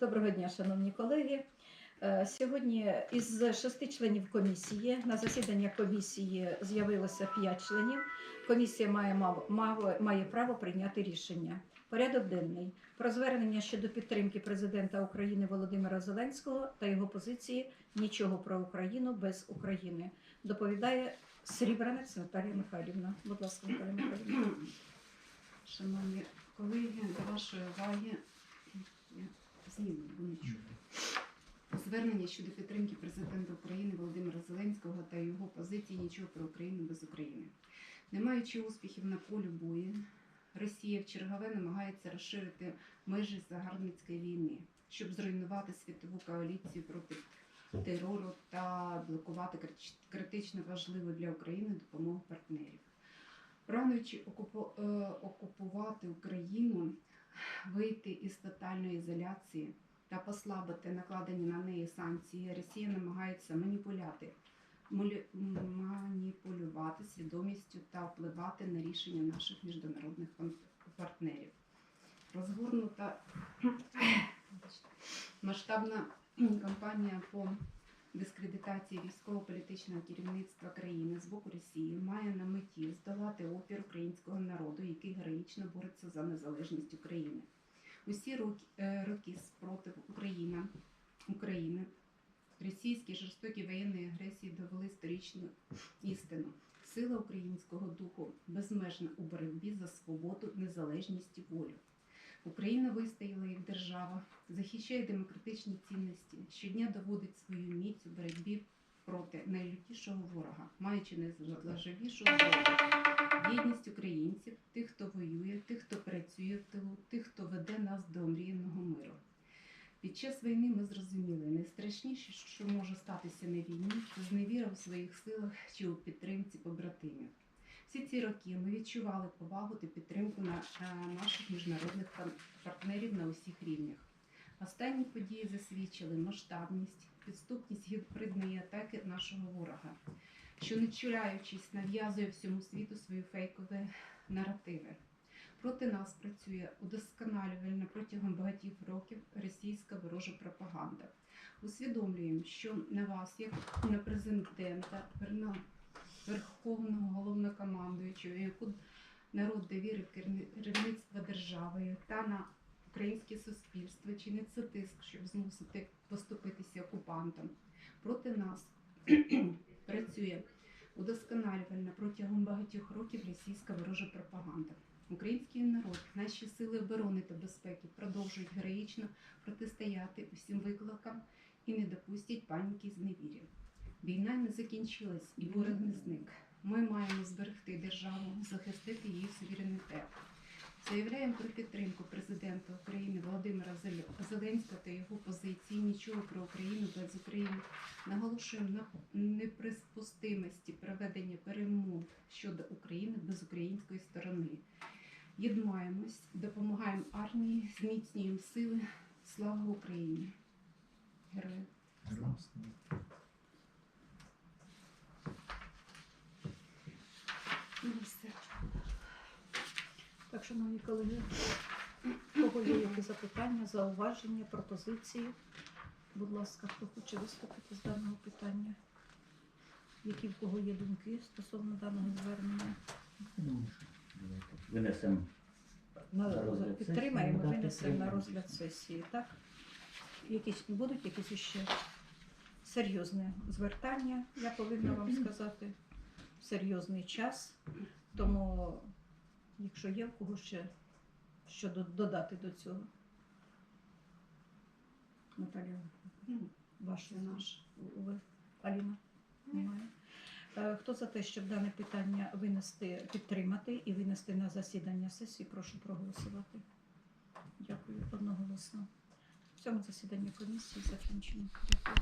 Доброго дня, шановні колеги. Е, Сьогодні із шести членів комісії на засідання комісії з'явилося п'ять членів. Комісія має, має право прийняти рішення. Порядок денний про звернення щодо підтримки президента України Володимира Зеленського та його позиції нічого про Україну без України. Доповідає Срібранець Наталія Михайлівна. Будь ласка, Наталія Михайлівна. Шановні колеги, до вашої уваги бо не чую. Звернення щодо підтримки президента України Володимира Зеленського та його позиції нічого про Україну без України. Не маючи успіхів на полі бою, Росія в чергове намагається розширити межі загарбницької війни, щоб зруйнувати світову коаліцію проти терору та блокувати критично важливу для України допомогу партнерів. Прагнучи е, окупувати Україну, вийти із тотальної ізоляції та послабити накладені на неї санкції, Росія намагається маніпуляти, маніпулювати свідомістю та впливати на рішення наших міжнародних партнерів. Розгорнута масштабна кампанія по дискредитації військово-політичного керівництва країни з боку Росії має на меті здолати опір українського народу, який героїчно бореться за незалежність України. Усі роки, е, роки спротиву Україна, України російські жорстокі воєнні агресії довели історичну істину. Сила українського духу безмежна у боротьбі за свободу, незалежність і волю. Україна вистояла як держава, захищає демократичні цінності, щодня доводить свою міць у боротьбі проти найлютішого ворога, маючи найважливішу зброю єдність українців, тих, хто воює, тих, хто працює в тилу, тих, хто веде нас до омріяного миру. Під час війни ми зрозуміли, найстрашніше, що може статися на війні, це зневіра в своїх силах чи у підтримці побратимів. Всі ці роки ми відчували повагу та підтримку е, наших міжнародних партнерів на усіх рівнях. Останні події засвідчили масштабність, підступність гібридної атаки нашого ворога, що не чуляючись, нав'язує всьому світу свої фейкові наративи. Проти нас працює удосконалювальна протягом багатьох років російська ворожа пропаганда. Усвідомлюємо, що на вас, як на президента, верховного головнокомандуючого, яку народ довірив керівництво державою та на українське суспільство, чиниться тиск, щоб змусити поступитися окупантам. Проти нас працює удосконалювальна протягом багатьох років російська ворожа пропаганда. Український народ, наші сили оборони та безпеки продовжують героїчно протистояти усім викликам і не допустять паніки і зневір'я. Війна не закінчилась і ворог не зник. Ми маємо зберегти державу, захистити її суверенітет. Заявляємо про підтримку президента України Володимира Зеленського та його позиції нічого про Україну без України. Наголошуємо на неприпустимості проведення перемов щодо України без української сторони. Єднаємось, допомагаємо армії, зміцнюємо сили. Слава Україні! Героям! слава! Шановні колеги, кого є які запитання, зауваження, пропозиції? Будь ласка, хто хоче виступити з даного питання? Які в кого є думки стосовно даного звернення? Ну, Винесемо. На, розгляд підтримаємо, сесії, винесемо на розгляд сесії, так? Якісь будуть якісь ще серйозне звертання, я повинна вам сказати, серйозний час. Тому, якщо є в кого ще що додати до цього. Наталія, Ну, ваше наш. Аліна? Немає. Е, Хто за те, щоб дане питання винести, підтримати і винести на засідання сесії, прошу проголосувати. Дякую одноголосно. В цьому засідання комісії закінчено. Дякую.